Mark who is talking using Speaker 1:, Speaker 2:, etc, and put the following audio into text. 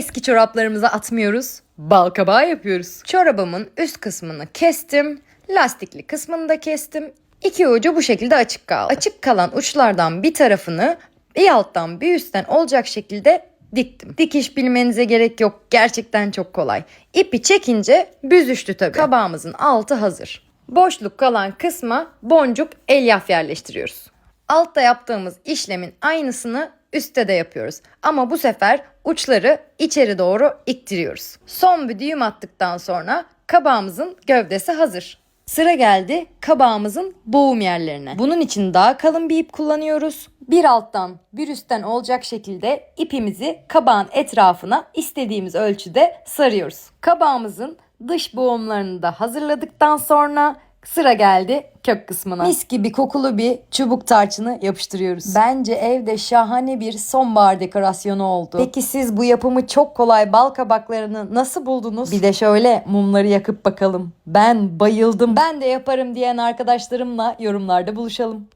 Speaker 1: Eski çoraplarımızı atmıyoruz. Bal kabağı yapıyoruz. Çorabımın üst kısmını kestim. Lastikli kısmını da kestim. İki ucu bu şekilde açık kaldı. Açık kalan uçlardan bir tarafını bir alttan bir üstten olacak şekilde diktim. Dikiş bilmenize gerek yok. Gerçekten çok kolay. İpi çekince büzüştü tabii. Kabağımızın altı hazır. Boşluk kalan kısma boncuk elyaf yerleştiriyoruz. Altta yaptığımız işlemin aynısını üstte de yapıyoruz. Ama bu sefer uçları içeri doğru ittiriyoruz. Son bir düğüm attıktan sonra kabağımızın gövdesi hazır. Sıra geldi kabağımızın boğum yerlerine. Bunun için daha kalın bir ip kullanıyoruz. Bir alttan bir üstten olacak şekilde ipimizi kabağın etrafına istediğimiz ölçüde sarıyoruz. Kabağımızın dış boğumlarını da hazırladıktan sonra Sıra geldi kök kısmına. Mis gibi kokulu bir çubuk tarçını yapıştırıyoruz. Bence evde şahane bir sonbahar dekorasyonu oldu. Peki siz bu yapımı çok kolay bal kabaklarını nasıl buldunuz? Bir de şöyle mumları yakıp bakalım. Ben bayıldım. Ben de yaparım diyen arkadaşlarımla yorumlarda buluşalım.